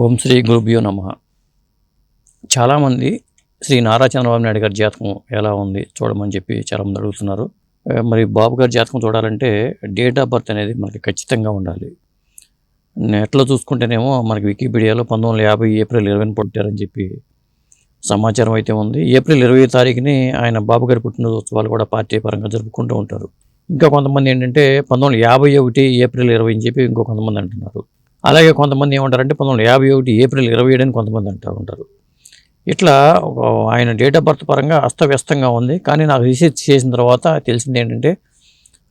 ఓం శ్రీ గురుభ్యో నమ. చాలామంది శ్రీ నారా చంద్రబాబు నాయుడు గారి జాతకం ఎలా ఉంది చూడమని చెప్పి చాలామంది అడుగుతున్నారు. మరి బాబు గారి జాతకం చూడాలంటే డేట్ ఆఫ్ బర్త్ అనేది మనకి ఖచ్చితంగా ఉండాలి. నెట్లో చూసుకుంటేనేమో మనకి వికీపీడియాలో పంతొమ్మిది వందల యాభై ఏప్రిల్ ఇరవైని పుట్టారని చెప్పి సమాచారం అయితే ఉంది. ఏప్రిల్ ఇరవై తారీఖుని ఆయన బాబు గారి పుట్టినరోజు ఉత్సవాలు కూడా పార్టీ పరంగా జరుపుకుంటూ ఉంటారు. ఇంకా కొంతమంది ఏంటంటే పంతొమ్మిది వందల యాభై ఒకటి ఏప్రిల్ ఇరవై అని చెప్పి ఇంకో కొంతమంది అంటున్నారు. అలాగే కొంతమంది ఏమంటారంటే పంతొమ్మిది వందల యాభై ఒకటి ఏప్రిల్ ఇరవై ఏడు అని కొంతమంది అంటూ ఉంటారు. ఇట్లా ఆయన డేట్ ఆఫ్ బర్త్ పరంగా అస్తవ్యస్తంగా ఉంది. కానీ నాకు రీసెర్చ్ చేసిన తర్వాత తెలిసింది ఏంటంటే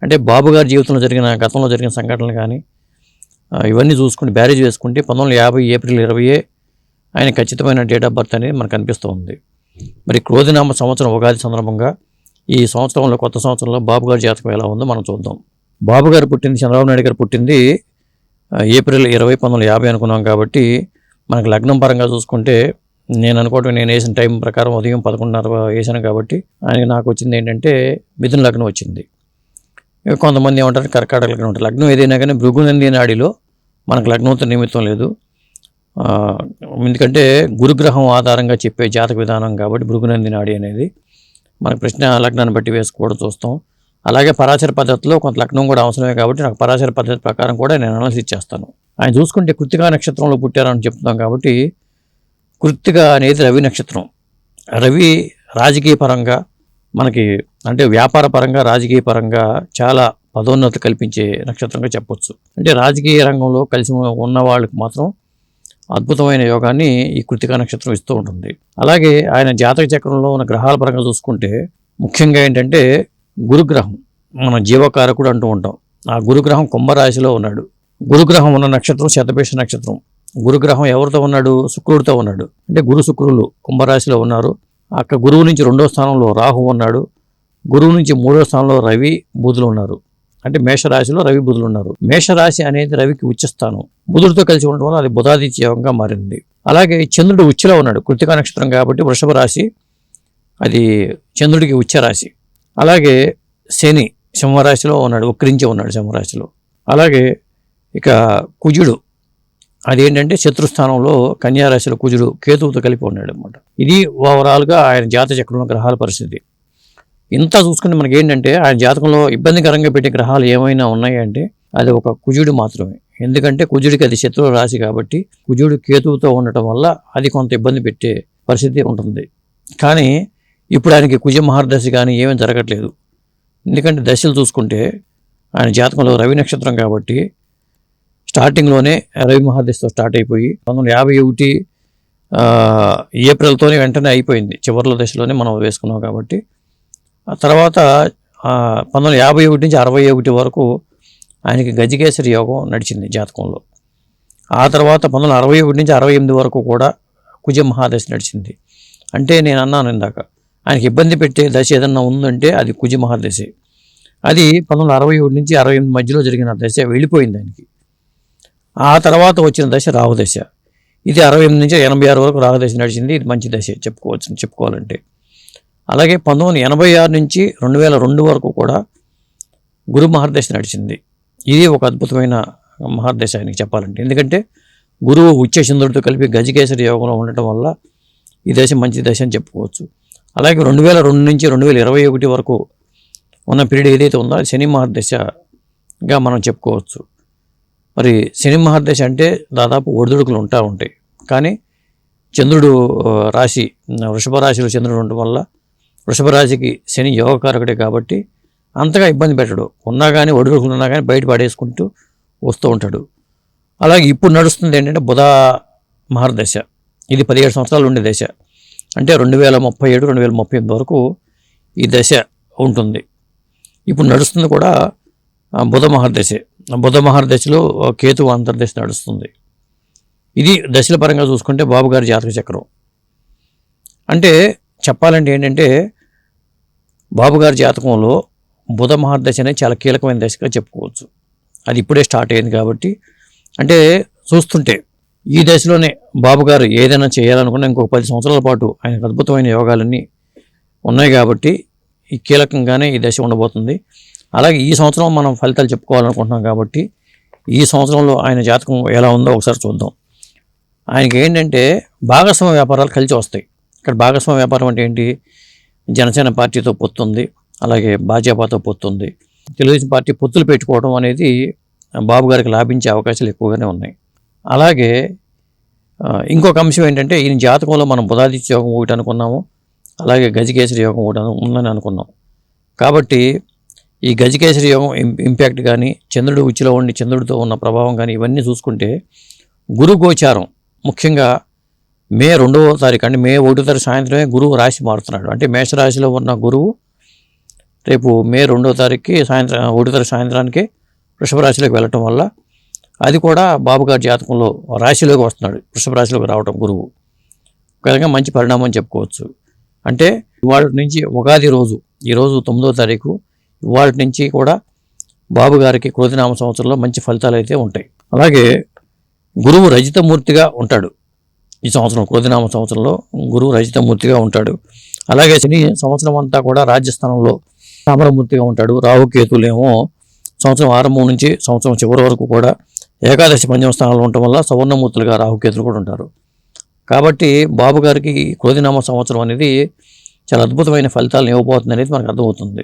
అంటే బాబు గారి జీవితంలో జరిగిన గతంలో జరిగిన సంఘటనలు కానీ ఇవన్నీ చూసుకుంటే బ్యారేజ్ వేసుకుంటే పంతొమ్మిది వందల యాభై ఏప్రిల్ ఇరవైయే ఆయన ఖచ్చితమైన డేట్ ఆఫ్ బర్త్ అనేది మనకు అనిపిస్తూ ఉంది. మరి క్రోధినామ సంవత్సరం ఉగాది సందర్భంగా ఈ సంవత్సరంలో కొత్త సంవత్సరంలో బాబు గారి జాతకం ఎలా ఉందో మనం చూద్దాం. బాబు గారు పుట్టింది చంద్రబాబు నాయుడు గారు పుట్టింది ఏప్రిల్ ఇరవై పంతొమ్మిది యాభై అనుకున్నాం కాబట్టి మనకు లగ్నం పరంగా చూసుకుంటే నేను అనుకోవటం నేను వేసిన టైం ప్రకారం ఉదయం పదకొండున్నర వేసాను కాబట్టి ఆయనకి నాకు వచ్చింది ఏంటంటే మిథున లగ్నం వచ్చింది. కొంతమంది ఏమంటారు కర్కాటక లగ్నం ఉంటారు లగ్నం ఏదైనా కానీ భృగునంది నాడిలో మనకు లగ్నంతో నిమిత్తం లేదు. ఎందుకంటే గురుగ్రహం ఆధారంగా చెప్పే జాతక విధానం కాబట్టి భృగునంది నాడి అనేది మనకు ప్రశ్న లగ్నాన్ని బట్టి వేసుకోవడం చూస్తాం. అలాగే పరాశర పద్ధతిలో కొంత లగ్నం కూడా అవసరమే కాబట్టి నాకు పరాశర పద్ధతి ప్రకారం కూడా నేను అనాలిసిస్ చేస్తాను ఆయన చూసుకుంటే కృత్తికా నక్షత్రంలో పుట్టారని చెప్తున్నాం కాబట్టి కృత్తిక అనేది రవి నక్షత్రం. రవి రాజకీయ పరంగా మనకి అంటే వ్యాపార పరంగా రాజకీయ పరంగా చాలా పదోన్నతి కల్పించే నక్షత్రంగా చెప్పొచ్చు. అంటే రాజకీయ రంగంలో కలిసి ఉన్న వాళ్ళకి మాత్రం అద్భుతమైన యోగాన్ని ఈ కృతికా నక్షత్రం ఇస్తూ ఉంటుంది. అలాగే ఆయన జాతక చక్రంలో ఉన్న గ్రహాల పరంగా చూసుకుంటే ముఖ్యంగా ఏంటంటే గురుగ్రహం. మన జీవకారకుడు అంటూ ఉంటాం. ఆ గురుగ్రహం కుంభరాశిలో ఉన్నాడు. గురుగ్రహం ఉన్న నక్షత్రం శతపేష నక్షత్రం. గురుగ్రహం ఎవరితో ఉన్నాడు? శుక్రుడితో ఉన్నాడు. అంటే గురు శుక్రులు కుంభరాశిలో ఉన్నారు. అక్కడ గురువు నుంచి రెండో స్థానంలో రాహు ఉన్నాడు. గురువు నుంచి మూడో స్థానంలో రవి బుధులు ఉన్నారు. అంటే మేషరాశిలో రవి బుధులు ఉన్నారు. మేషరాశి అనేది రవికి ఉచ్చస్థానం బుధుడితో కలిసి ఉండడం వల్ల అది బుధాదిత్య యోగంగా మారింది. అలాగే చంద్రుడు ఉచ్చలో ఉన్నాడు. కృతికా నక్షత్రం కాబట్టి వృషభ రాశి. అది చంద్రుడికి ఉచ్చ రాశి. అలాగే శని సింహరాశిలో ఉన్నాడు వక్రించి ఉన్నాడు సింహరాశిలో. అలాగే ఇక కుజుడు అదేంటంటే శత్రుస్థానంలో కన్యారాశిలో కుజుడు కేతువుతో కలిపి ఉన్నాడు అనమాట ఇది ఓవరాల్గా ఆయన జాత చక్రంలో గ్రహాల పరిస్థితి. ఇంత చూసుకుని మనకి ఏంటంటే ఆయన జాతకంలో ఇబ్బందికరంగా పెట్టే గ్రహాలు ఏమైనా ఉన్నాయంటే అది ఒక కుజుడు మాత్రమే. ఎందుకంటే కుజుడికి అది శత్రువు రాశి కాబట్టి కుజుడు కేతువుతో ఉండటం వల్ల అది కొంత ఇబ్బంది పెట్టే పరిస్థితి ఉంటుంది. కానీ ఇప్పుడు ఆయనకి కుజ మహర్దశ కానీ ఏమీ జరగట్లేదు. ఎందుకంటే దశలు చూసుకుంటే ఆయన జాతకంలో రవి నక్షత్రం కాబట్టి స్టార్టింగ్లోనే రవి మహాదశతో స్టార్ట్ అయిపోయి పంతొమ్మిది వందల యాభై ఒకటి ఏప్రిల్తోనే వెంటనే అయిపోయింది. చివరిలో దశలోనే మనం వేసుకున్నాం కాబట్టి. ఆ తర్వాత పంతొమ్మిది వందల యాభై ఒకటి నుంచి అరవై ఒకటి వరకు ఆయనకి గజకేసరి యోగం నడిచింది జాతకంలో. ఆ తర్వాత పంతొమ్మిది వందల అరవై ఒకటి నుంచి అరవై ఎనిమిది వరకు కూడా కుజ మహాదశ నడిచింది. అంటే నేను అన్నాను ఇందాక ఆయనకి ఇబ్బంది పెట్టే దశ ఏదన్నా ఉందంటే అది కుజ మహాదశే. అది పంతొమ్మిది అరవై ఒకటి నుంచి అరవై ఎనిమిది మధ్యలో జరిగిన దశ వెళ్ళిపోయింది ఆయనకి. ఆ తర్వాత వచ్చిన దశ రాహు దశ. ఇది అరవై ఎనిమిది నుంచి ఎనభై ఆరు వరకు రాహు దశ నడిచింది. ఇది మంచి దశ చెప్పుకోవచ్చు చెప్పుకోవాలంటే. అలాగే పంతొమ్మిది ఎనభై ఆరు నుంచి రెండు వేల రెండు వరకు కూడా గురు మహర్దశ నడిచింది. ఇది ఒక అద్భుతమైన మహర్దశ ఆయనకి చెప్పాలంటే. ఎందుకంటే గురువు ఉచ్చచంద్రుడితో కలిపి గజకేసరి యోగంలో ఉండటం వల్ల ఈ దశ మంచి దశ అని చెప్పుకోవచ్చు. అలాగే రెండు వేల రెండు నుంచి రెండు వేల ఇరవై ఒకటి వరకు ఉన్న పీరియడ్ ఏదైతే ఉందో అది శని మహర్దశగా మనం చెప్పుకోవచ్చు. మరి శని మహర్దశ అంటే దాదాపు ఒడిదుడుకులు ఉంటా ఉంటాయి. కానీ చంద్రుడు రాశి వృషభ రాశిలో చంద్రుడు ఉండడం వల్ల వృషభ రాశికి శని యోగకారకుడే కాబట్టి అంతగా ఇబ్బంది పెట్టడు. ఉన్నా కానీ ఒడిదుడుకులు ఉన్నా కానీ బయట పడేసుకుంటూ వస్తూ ఉంటాడు. అలాగే ఇప్పుడు నడుస్తుంది ఏంటంటే బుధ మహర్దశ. ఇది పదిహేడు సంవత్సరాలు ఉండే దశ. అంటే రెండు వేల ముప్పై ఏడు రెండు వేల ముప్పై ఎనిమిది వరకు ఈ దశ ఉంటుంది. ఇప్పుడు నడుస్తుంది కూడా బుధ మహర్దశే బుధ మహర్దశలో కేతు అంతర్దశ నడుస్తుంది. ఇది దశల పరంగా చూసుకుంటే బాబుగారి జాతక చక్రం. అంటే చెప్పాలంటే ఏంటంటే బాబుగారి జాతకంలో బుధ మహర్దశ అనేది చాలా కీలకమైన దశగా చెప్పుకోవచ్చు. అది ఇప్పుడే స్టార్ట్ అయింది కాబట్టి. అంటే చూస్తుంటే ఈ దశలోనే బాబు గారు ఏదైనా చేయాలనుకున్న ఇంకొక పది సంవత్సరాల పాటు ఆయనకు అద్భుతమైన యోగాలన్నీ ఉన్నాయి కాబట్టి ఈ కీలకంగానే ఈ దశ ఉండబోతుంది. అలాగే ఈ సంవత్సరం మనం ఫలితాలు చెప్పుకోవాలనుకుంటున్నాం కాబట్టి ఈ సంవత్సరంలో ఆయన జాతకం ఎలా ఉందో ఒకసారి చూద్దాం. ఆయనకి ఏంటంటే భాగస్వామ్య వ్యాపారాలు కలిసి వస్తాయి. ఇక్కడ భాగస్వామ్య వ్యాపారం అంటే ఏంటి? జనసేన పార్టీతో పొత్తుంది అలాగే భాజపాతో పొత్తుంది. తెలుగుదేశం పార్టీ పొత్తులు పెట్టుకోవడం అనేది బాబు గారికి లాభించే అవకాశాలు ఎక్కువగానే ఉన్నాయి. అలాగే ఇంకొక అంశం ఏంటంటే ఈయన జాతకంలో మనం బుధాదిత్య యోగం ఒకటి అనుకున్నాము అలాగే గజకేసరి యోగం ఒకటి అను- ఉందని అనుకున్నాం. కాబట్టి ఈ గజకేసరి యోగం ఇంపాక్ట్ కానీ చంద్రుడు ఉచ్చిలో ఉండి చంద్రుడితో ఉన్న ప్రభావం కానీ ఇవన్నీ చూసుకుంటే గురు గోచారం ముఖ్యంగా మే రెండవ తారీఖు అంటే మే ఒకటో తారీఖు సాయంత్రమే గురువు రాశి మారుతున్నాడు. అంటే మేషరాశిలో ఉన్న గురువు రేపు మే రెండవ తారీఖుకి సాయంత్రం ఒకటో తారీఖు సాయంత్రానికి వృషభ రాశిలోకి వెళ్ళటం వల్ల అది కూడా బాబుగారి జాతకంలో రాశిలోకి వస్తున్నాడు. వృషభ రాశిలోకి రావడం గురువు. ఒక మంచి పరిణామం చెప్పుకోవచ్చు. అంటే ఇవాళ నుంచి ఉగాది రోజు ఈరోజు తొమ్మిదో తారీఖు ఇవాళ నుంచి కూడా బాబుగారికి క్రోధినామ సంవత్సరంలో మంచి ఫలితాలు అయితే ఉంటాయి. అలాగే గురువు రజితమూర్తిగా ఉంటాడు. ఈ సంవత్సరం క్రోధినామ సంవత్సరంలో గురువు రజితమూర్తిగా ఉంటాడు. అలాగే శని సంవత్సరం అంతా కూడా రాజ్యస్థానంలో తామరమూర్తిగా ఉంటాడు. రాహుకేతులేమో సంవత్సరం ఆరంభం నుంచి సంవత్సరం చివరి వరకు కూడా ఏకాదశి పంచమ స్థానంలో ఉండటం వల్ల సవర్ణమూర్తులుగా రాహుకేతులు కూడా ఉంటారు. కాబట్టి బాబు గారికి క్రోధినామ సంవత్సరం అనేది చాలా అద్భుతమైన ఫలితాలను ఇవ్వబోతుంది అనేది మనకు అర్థమవుతుంది.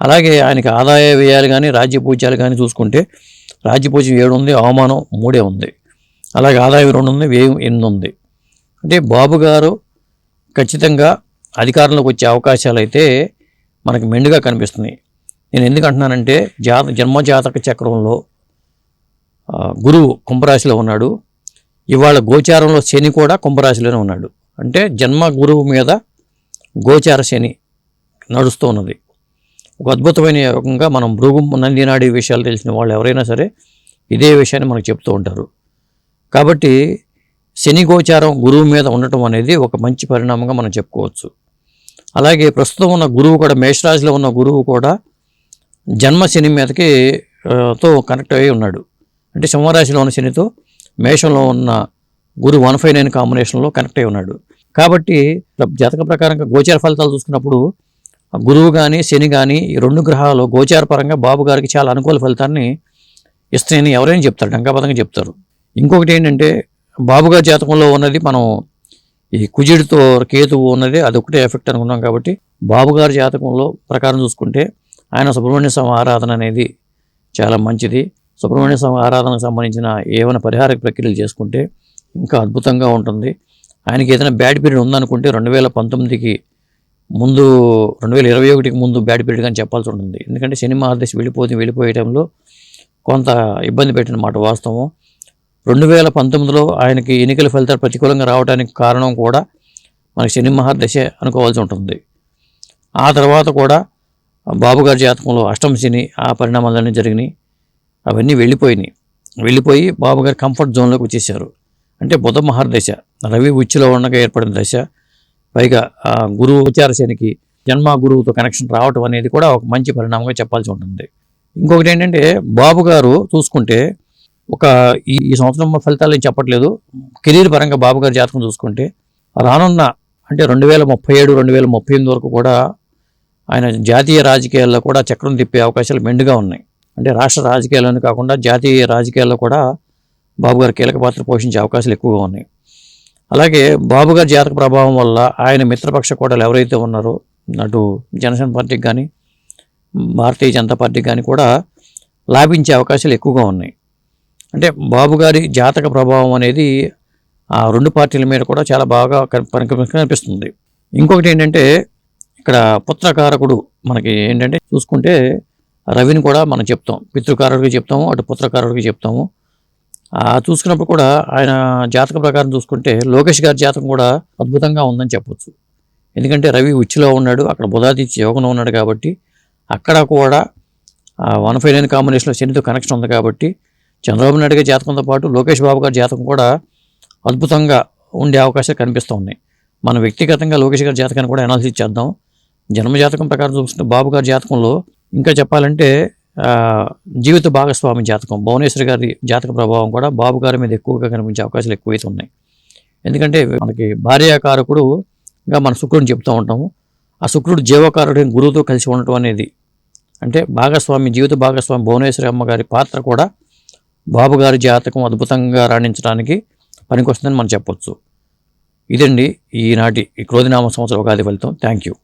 అలాగే ఆయనకి ఆదాయ వ్యయాలు కానీ రాజ్య పూజ్యాలు కానీ చూసుకుంటే రాజ్య పూజ్యం ఏడు ఉంది అవమానం మూడే ఉంది. అలాగే ఆదాయం రెండు ఉంది వ్యయం ఎనిమిది ఉంది. అంటే బాబు గారు ఖచ్చితంగా అధికారంలోకి వచ్చే అవకాశాలు అయితే మనకు మెండుగా కనిపిస్తున్నాయి. నేను ఎందుకు అంటున్నానంటే జాత జన్మజాతక చక్రంలో గురువు కుంభరాశిలో ఉన్నాడు. ఇవాళ గోచారంలో శని కూడా కుంభరాశిలోనే ఉన్నాడు. అంటే జన్మ గురువు మీద గోచార శని నడుస్తూ ఉన్నది. ఒక అద్భుతమైన యోగంగా మనం భృగు నందినాడి విషయాలు తెలిసిన వాళ్ళు ఎవరైనా సరే ఇదే విషయాన్ని మనకు చెప్తూ ఉంటారు. కాబట్టి శని గోచారం గురువు మీద ఉండటం అనేది ఒక మంచి పరిణామంగా మనం చెప్పుకోవచ్చు. అలాగే ప్రస్తుతం ఉన్న గురువు కూడా మేషరాశిలో ఉన్న గురువు కూడా జన్మ శని మీదకి తో కనెక్ట్ అయి ఉన్నాడు. అంటే సింహరాశిలో ఉన్న శనితో మేషంలో ఉన్న గురు వన్ ఫైవ్ నైన్ కాంబినేషన్లో కనెక్ట్ అయి ఉన్నాడు. కాబట్టి జాతక ప్రకారంగా గోచార ఫలితాలు చూసుకున్నప్పుడు గురువు కానీ శని కానీ ఈ రెండు గ్రహాలు గోచార పరంగా బాబు గారికి చాలా అనుకూల ఫలితాన్ని ఇస్తాయని ఎవరైనా చెప్తారు డంకాపదంగా చెప్తారు. ఇంకొకటి ఏంటంటే బాబుగారి జాతకంలో ఉన్నది మనం ఈ కుజుడితో కేతువు ఉన్నది అది ఒకటే ఎఫెక్ట్ అనుకున్నాం కాబట్టి బాబుగారి జాతకంలో ప్రకారం చూసుకుంటే ఆయన సుబ్రహ్మణ్య స్వామి ఆరాధన అనేది చాలా మంచిది. సుబ్రహ్మణ్య స్వామి ఆరాధనకు సంబంధించిన ఏమైనా పరిహార ప్రక్రియలు చేసుకుంటే ఇంకా అద్భుతంగా ఉంటుంది. ఆయనకి ఏదైనా బ్యాడ్ పీరియడ్ ఉందనుకుంటే రెండు వేల పంతొమ్మిదికి ముందు రెండు వేల ఇరవై ఒకటికి ముందు బ్యాడ్ పీరియడ్ అని చెప్పాల్సి ఉంటుంది. ఎందుకంటే శని మహాదశ వెళ్ళిపోతే వెళ్ళిపోయేటంలో కొంత ఇబ్బంది పెట్టిన మాట వాస్తవం. రెండు వేల పంతొమ్మిదిలో ఆయనకి ఎన్నికల ఫలితాలు ప్రతికూలంగా రావడానికి కారణం కూడా మనకి శని మహాదశ అనుకోవాల్సి ఉంటుంది. ఆ తర్వాత కూడా బాబుగారి జాతకంలో అష్టమ శని ఆ పరిణామాలన్నీ జరిగినాయి. అవన్నీ వెళ్ళిపోయినాయి. వెళ్ళిపోయి బాబు గారు కంఫర్ట్ జోన్లోకి వచ్చేసారు. అంటే బుధ మహర్దశ రవి ఉచ్చులో ఉండగా ఏర్పడిన దశ పైగా గురువు ఉచార జన్మ గురువుతో కనెక్షన్ రావటం అనేది కూడా ఒక మంచి పరిణామంగా చెప్పాల్సి ఉంటుంది. ఇంకొకటి ఏంటంటే బాబు గారు చూసుకుంటే ఒక ఈ ఈ సంవత్సరం ఫలితాలు నేను చెప్పట్లేదు. కెరీర్ పరంగా బాబు గారి జాతకం చూసుకుంటే రానున్న అంటే రెండు వేల ముప్పై ఏడు రెండు వేల ముప్పై ఎనిమిది వరకు కూడా ఆయన జాతీయ రాజకీయాల్లో కూడా చక్రం తిప్పే అవకాశాలు మెండుగా ఉన్నాయి. అంటే రాష్ట్ర రాజకీయాల్లోనే కాకుండా జాతీయ రాజకీయాల్లో కూడా బాబు గారు కీలక పాత్ర పోషించే అవకాశాలు ఎక్కువగా ఉన్నాయి. అలాగే బాబు గారి జాతక ప్రభావం వల్ల ఆయన మిత్రపక్ష కోటలు ఎవరైతే ఉన్నారో అటు జనసేన పార్టీకి కానీ భారతీయ జనతా పార్టీకి కానీ కూడా లాభించే అవకాశాలు ఎక్కువగా ఉన్నాయి. అంటే బాబు గారి జాతక ప్రభావం అనేది ఆ రెండు పార్టీల మీద కూడా చాలా బాగా కనిపిస్తుంది. ఇంకొకటి ఏంటంటే ఇక్కడ పుత్రకారకుడు మనకి ఏంటంటే చూసుకుంటే రవిని కూడా మనం చెప్తాం పితృకారుడికి చెప్తాము అటు పుత్రకారుడికి చెప్తాము. చూసుకున్నప్పుడు కూడా ఆయన జాతక ప్రకారం చూసుకుంటే లోకేష్ గారి జాతకం కూడా అద్భుతంగా ఉందని చెప్పొచ్చు. ఎందుకంటే రవి ఉచ్చిలో ఉన్నాడు అక్కడ బుధాదిత్య యోగంలో ఉన్నాడు కాబట్టి అక్కడ కూడా వన్ ఫైవ్ నైన్ కాంబినేషన్లో శనితో కనెక్షన్ ఉంది కాబట్టి చంద్రబాబు నాయుడు గారి జాతకంతో పాటు లోకేష్ బాబు గారి జాతకం కూడా అద్భుతంగా ఉండే అవకాశాలు కనిపిస్తూ ఉన్నాయి. మన వ్యక్తిగతంగా లోకేష్ గారి జాతకాన్ని కూడా అనాలిసిస్ చేద్దాం. జన్మ జాతకం ప్రకారం చూసుకుంటే బాబు గారి జాతకంలో ఇంకా చెప్పాలంటే జీవిత భాగస్వామి జాతకం భువనేశ్వరి గారి జాతక ప్రభావం కూడా బాబు గారి మీద ఎక్కువగా కనిపించే అవకాశాలు ఎక్కువైతే ఉన్నాయి. ఎందుకంటే మనకి భార్యాకారకుడుగా మన శుక్రుడిని చెప్తూ ఉంటాము. ఆ శుక్రుడు జీవకారుడు గురువుతో కలిసి ఉండటం అనేది అంటే భాగస్వామి జీవిత భాగస్వామి భువనేశ్వరి అమ్మగారి పాత్ర కూడా బాబుగారి జాతకం అద్భుతంగా రాణించడానికి పనికొస్తుందని మనం చెప్పొచ్చు. ఇదండి ఈనాటి ఈ క్రోధినామ సంవత్సర ఉగాది ఫలితం. Thank you.